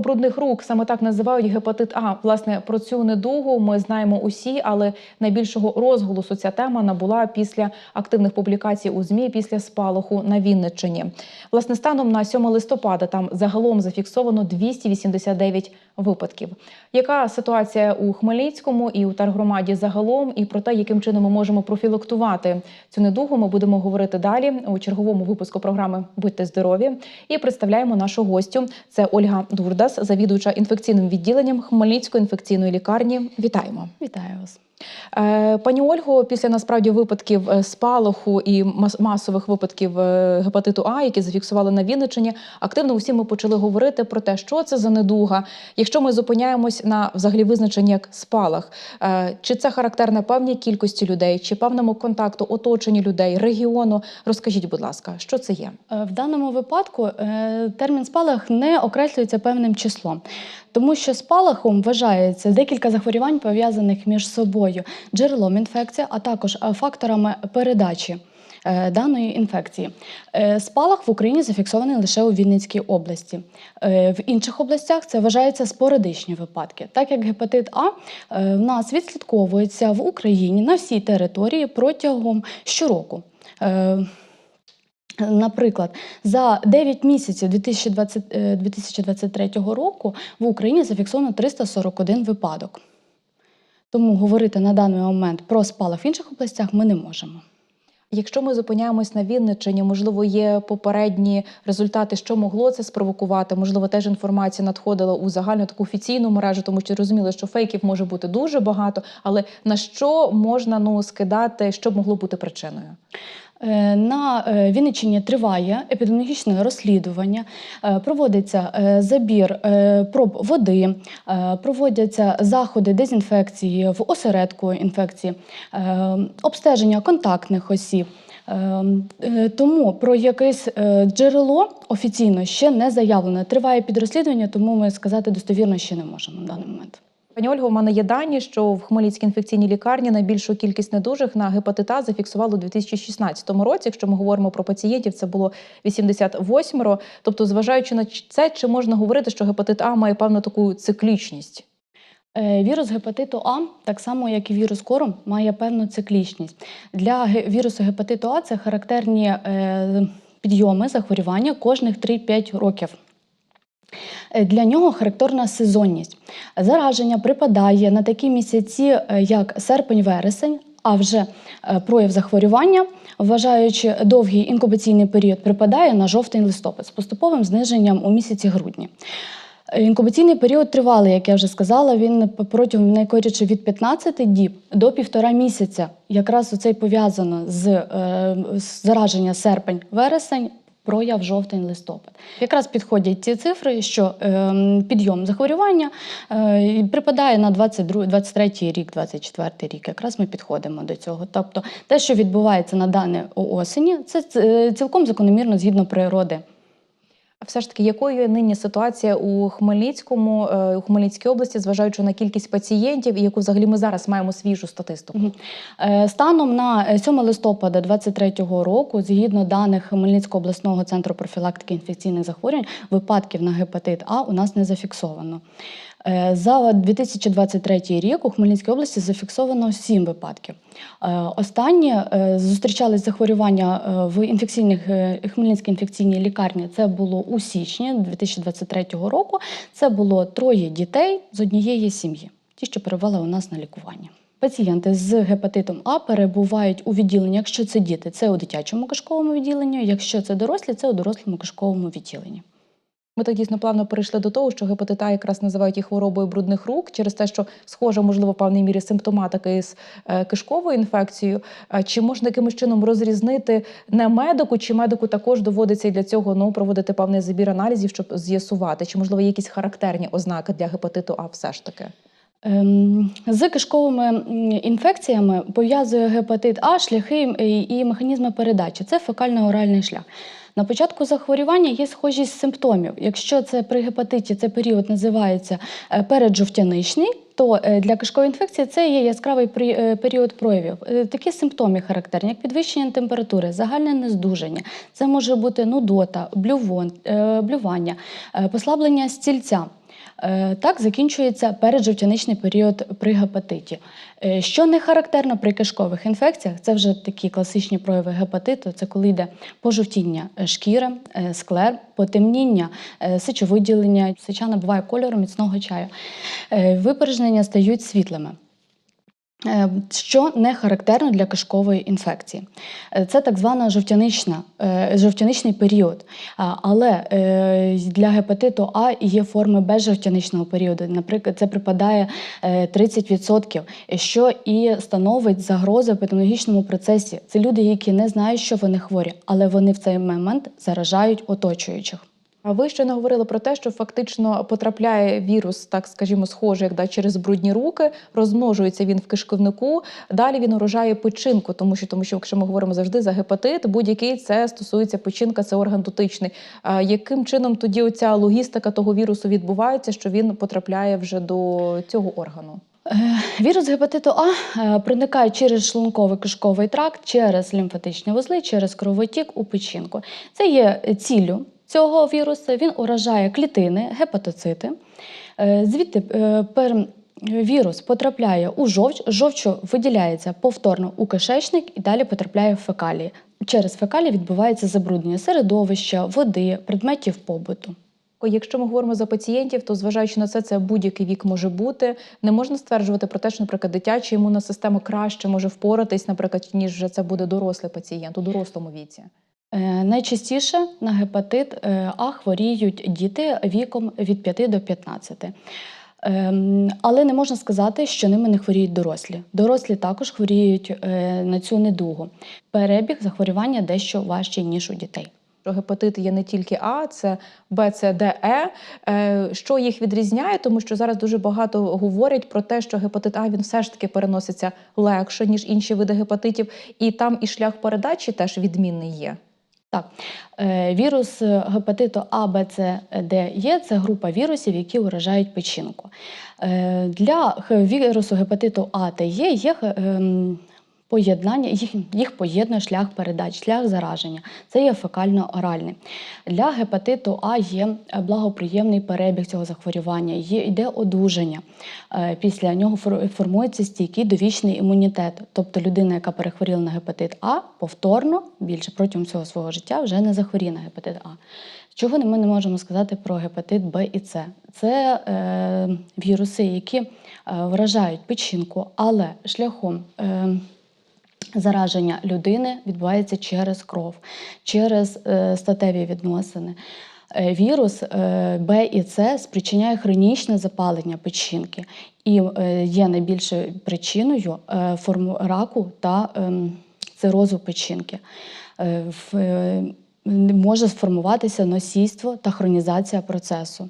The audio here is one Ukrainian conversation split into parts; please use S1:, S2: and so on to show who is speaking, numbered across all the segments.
S1: Брудних рук саме так називають гепатит А. Власне про цю недугу ми знаємо усі, але найбільшого розголосу ця тема набула після активних публікацій у змі після спалаху на Вінниччині. Власне, станом на 7 листопада там загалом зафіксовано 289 випадків. Яка ситуація у Хмельницькому і у Таргромаді загалом, і про те, яким чином ми можемо профілактувати цю недугу, ми будемо говорити далі у черговому випуску програми Будьте здорові і представляємо нашу гостю. Це Ольга Дурдас, завідуюча інфекційним відділенням Хмельницької інфекційної лікарні. Вітаємо.
S2: Вітаю вас.
S1: Е, Пані Ольго, після насправді випадків е, спалаху і мас- масових випадків е, гепатиту А, які зафіксували на Вінниччині, активно усі ми почали говорити про те, що це за недуга. Якщо ми зупиняємось на взагалі визначенні як спалах, чи це характерне певній кількості людей, чи певному контакту, оточенні людей, регіону, розкажіть, будь ласка, що це є?
S2: В даному випадку термін спалах не окреслюється певним числом, тому що спалахом вважається декілька захворювань, пов'язаних між собою джерелом інфекції, а також е, факторами передачі. е, Даної інфекції Е, спалах в Україні зафіксований лише у Вінницькій області. Е, В інших областях це вважається спорадичні випадки, так як гепатит А е, в нас відслідковується в Україні на всій території протягом щороку. Е, Наприклад, за 9 місяців 2020, е, 2023 року в Україні зафіксовано 341 випадок. Тому говорити на даний момент про спалах в інших областях ми не можемо.
S1: Якщо ми зупиняємось на Вінниччині, можливо, є попередні результати, що могло це спровокувати. Можливо, теж інформація надходила у загальну таку офіційну мережу, тому що розуміли, що фейків може бути дуже багато. Але на що можна ну скидати, що могло бути причиною?
S2: Е, На е, Вінниччині триває епідеміологічне розслідування, е, проводиться забір проб води, проводяться заходи дезінфекції в осередку інфекції, обстеження контактних осіб. Тому про якесь джерело офіційно ще не заявлено. Триває підрозслідування, тому ми сказати достовірно ще не можемо на даний момент.
S1: Пані Ольго, у мене є дані, що в Хмельницькій інфекційній лікарні найбільшу кількість недужих на гепатит А зафіксували у 2016 році. Якщо ми говоримо про пацієнтів, це було 88. Тобто, зважаючи на це, чи можна говорити, що гепатит А має певну таку циклічність?
S2: Е, Вірус гепатиту А, так само як і вірус кору, має певну циклічність. Для вірусу гепатиту А це характерні е, підйоми захворювання кожних 3-5 років. Е, Для нього характерна сезонність. Зараження припадає на такі місяці, е, як серпень-вересень, а вже е, прояв захворювання, вважаючи довгий інкубаційний період, припадає на жовтень-листопад з поступовим зниженням у місяці грудні. Інкубаційний період тривалий, як я вже сказала, він протягом найкоротше від 15 діб до півтора місяця. Якраз оце й пов'язано з зараження серпень-вересень. Прояв жовтень-листопад. Якраз підходять ці цифри, що е, підйом захворювання е, припадає на 22, 23 рік, 24 рік. Якраз ми підходимо до цього. Тобто те, що відбувається на дане осені, це е, цілком закономірно згідно природи.
S1: Все ж таки, якою нині ситуація у Хмельницькому, е, у Хмельницькій області, зважаючи на кількість пацієнтів, і яку взагалі ми зараз маємо свіжу статистику?
S2: Е, Станом на е, 7 листопада 2023 року, згідно даних Хмельницького обласного центру профілактики інфекційних захворювань, випадків на гепатит А у нас не зафіксовано. Е, За 2023 рік у Хмельницькій області зафіксовано 7 випадків. Е, Останні е, зустрічались захворювання в інфекційних Хмельницькій інфекційній лікарні. Це було у січні 2023 року. Це було троє дітей з однієї сім'ї, ті, що перебували у нас на лікуванні. Пацієнти з гепатитом А перебувають у відділенні, якщо це діти, це у дитячому кишковому відділенні, якщо це дорослі, це у дорослому кишковому відділенні.
S1: Ми так дійсно плавно перейшли до того, що гепатита якраз називають і хворобою брудних рук через те, що схожа, можливо, в певній мірі симптоматика із е, кишковою інфекцією. Чи можна якимось чином розрізнити не медику, чи медику також доводиться і для цього ну, проводити певний забір аналізів, щоб з'ясувати, чи можливо є якісь характерні ознаки для гепатиту А все ж таки?
S2: Ем, З кишковими інфекціями пов'язує гепатит А шляхи і- механізми передачі. Це фекально-оральний шлях. На початку захворювання є схожість симптомів. Якщо це при гепатиті цей період називається е, переджовтяничний, то е, для кишкової інфекції це є яскравий е, період проявів. Такі симптоми характерні, як підвищення температури, загальне нездужання. Це може бути нудота, блювання, послаблення стільця. Е, Так закінчується переджовтяничний період при гепатиті. Е, Що не характерно при кишкових інфекціях, це вже такі класичні прояви гепатиту. Це коли йде пожовтіння е, шкіри, склер, потемніння, сечовиділення. Сеча набуває кольору міцного чаю. Випорожнення стають світлими. Е, Що не характерно для кишкової інфекції, Е, це так звана жовтянична, е, жовтяничний період. Але для гепатиту А є форми безжовтяничного періоду. Наприклад, це припадає е, 30%, що і становить загрозу в епідеміологічному процесі. Це люди, які не знають, що вони хворі, але вони в цей момент заражають оточуючих.
S1: А ви не говорили про те, що фактично потрапляє вірус, так скажімо, схожий, як да, через брудні руки, розмножується він в кишківнику. Далі він уражає печінку, тому що тому що, якщо ми говоримо завжди за гепатит, будь-який це стосується печінка, це орган дотичний. А яким чином тоді оця логістика того вірусу відбувається, що він потрапляє вже до цього органу?
S2: Е, Вірус гепатиту А е, проникає через шлунковий кишковий тракт, через лімфатичні вузли, через кровотік у печінку. Це є ціллю цього вірусу. Він уражає клітини, гепатоцити. Е, Звідти е, вірус потрапляє у жовч, жовчу виділяється повторно у кишечник і далі потрапляє в фекалії. Через фекалії відбувається забруднення середовища, води, предметів побуту.
S1: Якщо ми говоримо за пацієнтів, то зважаючи на це, це будь-який вік може бути. Не можна стверджувати про те, що, наприклад, дитяча імунна система краще може впоратись, наприклад, ніж вже це буде дорослий пацієнт у дорослому віці.
S2: Е, Найчастіше на гепатит е, А хворіють діти віком від 5 до 15. Ем, Але не можна сказати, що ними не хворіють дорослі. Дорослі також хворіють е, на цю недугу. Перебіг захворювання дещо важчий, ніж у дітей.
S1: Гепатит є не тільки А, це Б, С, Д, Е. Що їх відрізняє, тому що зараз дуже багато говорять про те, що гепатит А він все ж таки переноситься легше, ніж інші види гепатитів, і там і шлях передачі теж відмінний є.
S2: Так, е, вірус е, гепатиту А, Б, С, Д, Е – це група вірусів, які уражають печінку. Е, Для вірусу гепатиту А та є ем, поєднання, їх, їх поєднує шлях передач, шлях зараження. Це є фекально-оральний. Для гепатиту А є е, благоприємний перебіг цього захворювання, є, йде одужання. Е, Після нього фор- формується стійкий довічний імунітет. Тобто людина, яка перехворіла на гепатит А, повторно більше протягом всього свого життя вже не захворіє на гепатит А. Чого ми не можемо сказати про гепатит Б і С? Це е, віруси, які е, вражають печінку, але шляхом. Е, Зараження людини відбувається через кров, через е, статеві відносини. Е, Вірус е, Б і С спричиняє хронічне запалення печінки і є найбільшою причиною форму раку та ем, цирозу печінки. Може сформуватися носійство та хронізація процесу.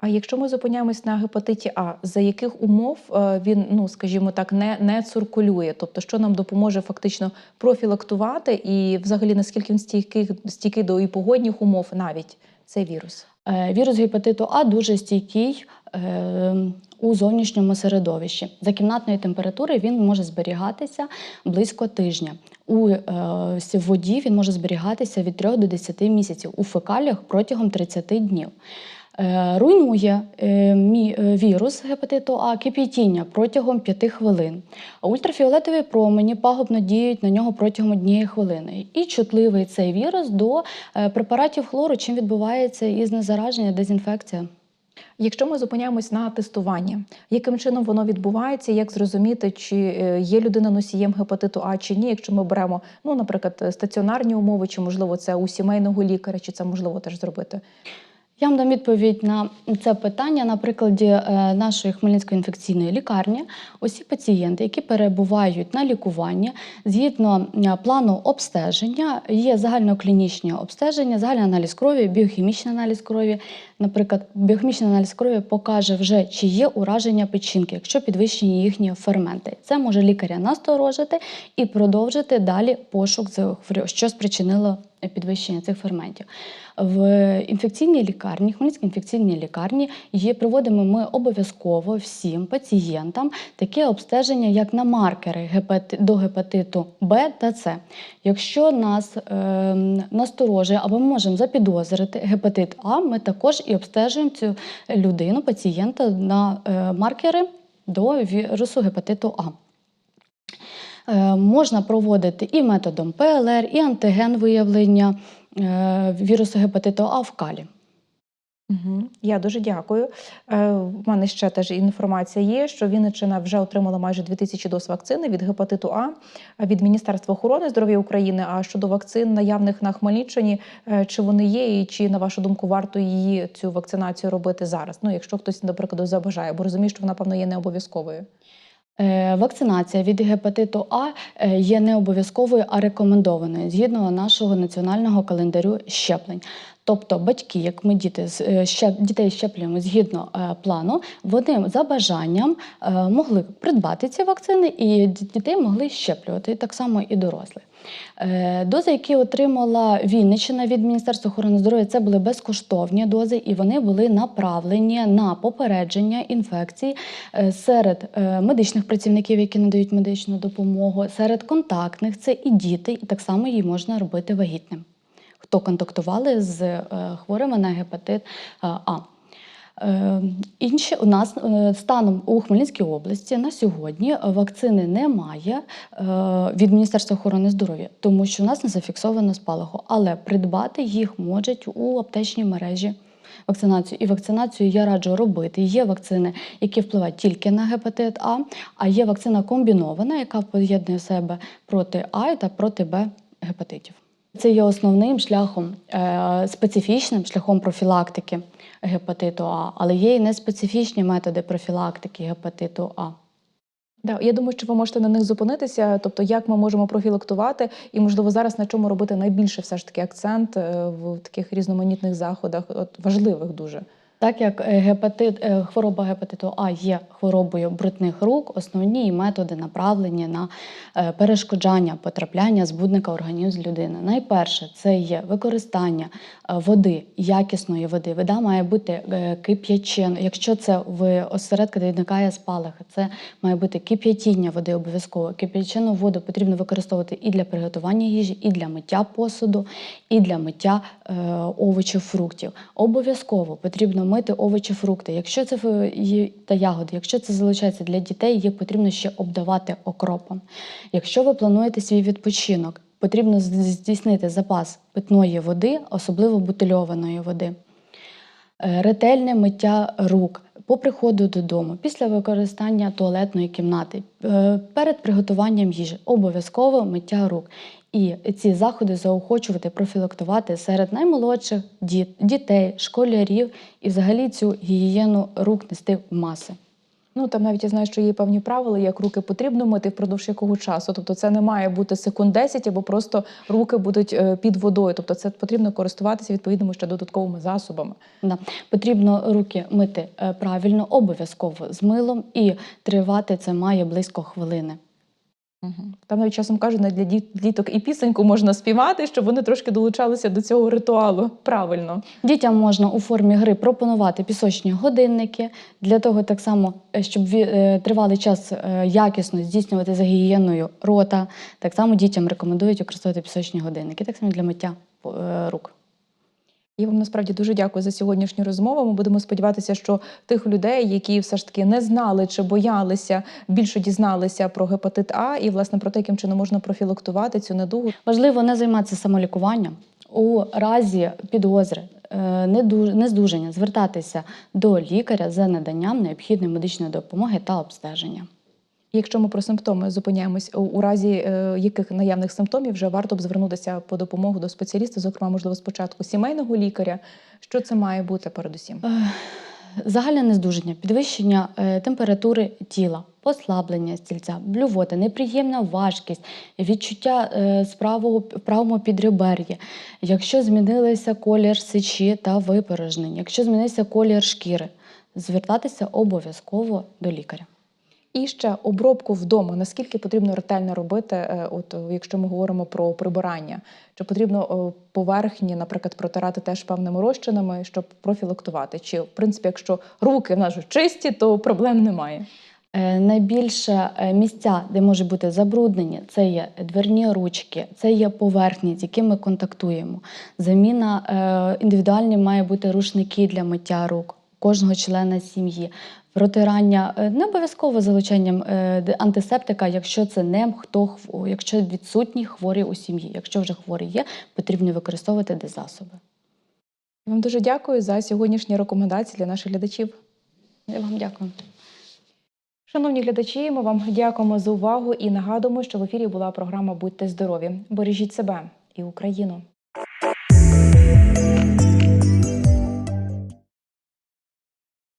S1: А якщо ми зупиняємось на гепатиті А, за яких умов е, він, ну скажімо так, не, не циркулює? Тобто, що нам допоможе фактично профілактувати, і взагалі наскільки він стійкий, стійкий до і погодних умов навіть цей вірус?
S2: Е, Вірус гепатиту А дуже стійкий е, у зовнішньому середовищі. За кімнатної температури він може зберігатися близько тижня. У воді він може зберігатися від 3 до 10 місяців, у фекаліях протягом 30 днів. Е, Руйнує е, е, вірус гепатиту А кип'ятіння протягом 5 хвилин. А Ультрафіолетові промені пагубно діють на нього протягом однієї хвилини. І чутливий цей вірус до препаратів хлору, чим відбувається і знезараження, дезінфекція.
S1: Якщо ми зупиняємось на тестуванні, яким чином воно відбувається, як зрозуміти, чи є людина носієм гепатиту А чи ні, якщо ми беремо, ну, наприклад, стаціонарні умови, чи можливо це у сімейного лікаря, чи це можливо теж зробити?
S2: Я вам дам відповідь на це питання на прикладі е, нашої Хмельницької інфекційної лікарні. Усі пацієнти, які перебувають на лікуванні, згідно е, плану обстеження, є загальноклінічні обстеження, загальний аналіз крові, біохімічний аналіз крові. Наприклад, біохімічний аналіз крові покаже вже, чи є ураження печінки, якщо підвищені їхні ферменти. Це може лікаря насторожити і продовжити далі пошук, що спричинило підвищення цих ферментів. В інфекційній лікарні, Хмельницькій інфекційній лікарні є, проводимо ми обов'язково всім пацієнтам таке обстеження, як на маркери до гепатиту Б та С. Якщо нас е, насторожує або ми можемо запідозрити гепатит А, ми також і обстежуємо цю людину, пацієнта на е, маркери до вірусу гепатиту А. Е, Можна проводити і методом ПЛР, і антиген виявлення е, вірусу гепатиту А в калі.
S1: Угу. Я дуже дякую. Е, в мене ще теж інформація є, що Вінниччина вже отримала майже 2000 доз вакцини від гепатиту А а від Міністерства охорони здоров'я України. А щодо вакцин наявних на Хмельниччині, е, чи вони є, і чи на вашу думку варто її цю вакцинацію робити зараз? Ну, якщо хтось, наприклад, забажає, бо розумію, що вона певно є не обов'язковою.
S2: Е, Вакцинація від гепатиту А е, є не обов'язковою, а рекомендованою згідно нашого національного календарю щеплень. Тобто батьки, як ми діти е, дітей щеплюємо згідно е, плану, вони за бажанням е, могли придбати ці вакцини, і дітей могли щеплювати, так само і дорослих. Е, Дози, які отримала Вінниччина від Міністерства охорони здоров'я, це були безкоштовні дози, і вони були направлені на попередження інфекцій серед медичних працівників, які надають медичну допомогу, серед контактних це і діти, і так само її можна робити вагітним. Хто контактували з е, хворими на гепатит е, А. Е, Інші у нас станом у Хмельницькій області на сьогодні вакцини немає від Міністерства охорони здоров'я, тому що у нас не зафіксовано спалаху, але придбати їх можуть у аптечній мережі. Вакцинацію і вакцинацію я раджу робити. Є вакцини, які впливають тільки на гепатит А, а є вакцина комбінована, яка поєднує себе проти А та проти Б гепатитів. Це є основним шляхом, е, специфічним шляхом профілактики гепатиту А, але є і неспецифічні методи профілактики гепатиту А.
S1: Да, я думаю, що ви можете на них зупинитися. Тобто, як ми можемо профілактувати, і можливо зараз на чому робити найбільше все ж таки акцент е, в таких різноманітних заходах, от важливих дуже.
S2: Так як е, гепатит, е, хвороба гепатиту А є хворобою брудних рук, основні методи направлені на е, перешкоджання потрапляння збудника організму людини. Найперше це є використання води, якісної води. Вода має бути е. Якщо це в осередку, де виникає спалах, це має бути кип'ятіння води обов'язково. Кип'ячену воду потрібно використовувати і для приготування їжі, і для миття посуду, і для миття овочів, фруктів. Обов'язково потрібно мити овочі, фрукти. Якщо це та ягоди, якщо це залишається для дітей, їх потрібно ще обдавати окропом. Якщо ви плануєте свій відпочинок, потрібно здійснити запас питної води, особливо бутильованої води. Е, Ретельне миття рук по приходу додому, після використання туалетної кімнати, е, перед приготуванням їжі, обов'язково миття рук. І ці заходи заохочувати, профілактувати серед наймолодших діт, дітей, школярів і взагалі цю гігієну рук нести в маси.
S1: Ну там навіть я знаю, що є певні правила, як руки потрібно мити впродовж якого часу. Тобто, це не має бути секунд 10, або просто руки будуть е, під водою. Тобто, це потрібно користуватися відповідними ще додатковими засобами.
S2: Да. Потрібно руки мити е, правильно, обов'язково з милом, і тривати це має близько хвилини.
S1: Мгм. Там навіть часом кажуть, навіть для діт- діток і пісеньку можна співати, щоб вони трошки долучалися до цього ритуалу. Правильно.
S2: Дітям можна у формі гри пропонувати пісочні годинники для того, так само, е, щоб е, тривалий час е, якісно здійснювати за гігієною рота. Так само дітям рекомендують використовувати пісочні годинники, так само для миття рук.
S1: Я вам насправді дуже дякую за сьогоднішню розмову. Ми будемо сподіватися, що тих людей, які все ж таки не знали чи боялися, більше дізналися про гепатит А і власне про те, яким чином можна профілактувати цю недугу.
S2: Важливо не займатися самолікуванням. У разі підозри, е, нездужання звертатися до лікаря за наданням необхідної медичної допомоги та обстеження.
S1: Якщо ми про симптоми зупиняємось, у- разі е, яких наявних симптомів вже варто б звернутися по допомогу до спеціаліста, зокрема, можливо, спочатку сімейного лікаря. Що це має бути передусім?
S2: Загальне нездужання, підвищення е, температури тіла, послаблення стільця, блювота, неприємна важкість, відчуття е, з правого, правому підребер'ї, якщо змінилися колір сечі та випорожнень, якщо змінився колір шкіри, звертатися обов'язково до лікаря.
S1: І ще обробку вдома. Наскільки потрібно ретельно робити, е, от е, якщо ми говоримо про прибирання? Чи потрібно е, поверхні, наприклад, протирати теж певними розчинами, щоб профілактувати? Чи в принципі, якщо руки в нас чисті, то проблем немає?
S2: Найбільше місця, де може бути забруднені, це є дверні ручки, це є поверхні, з якими ми контактуємо. Заміна індивідуальні має бути рушники для миття рук кожного члена сім'ї. Протирання е, не обов'язково залученням е, антисептика, якщо це не хто якщо відсутні хворі у сім'ї. Якщо вже хворі є, потрібно використовувати дезасоби.
S1: Вам дуже дякую за сьогоднішні рекомендації для наших глядачів.
S2: Я вам дякую.
S1: Шановні глядачі, ми вам дякуємо за увагу і нагадуємо, що в ефірі була програма Будьте здорові! Бережіть себе і Україну!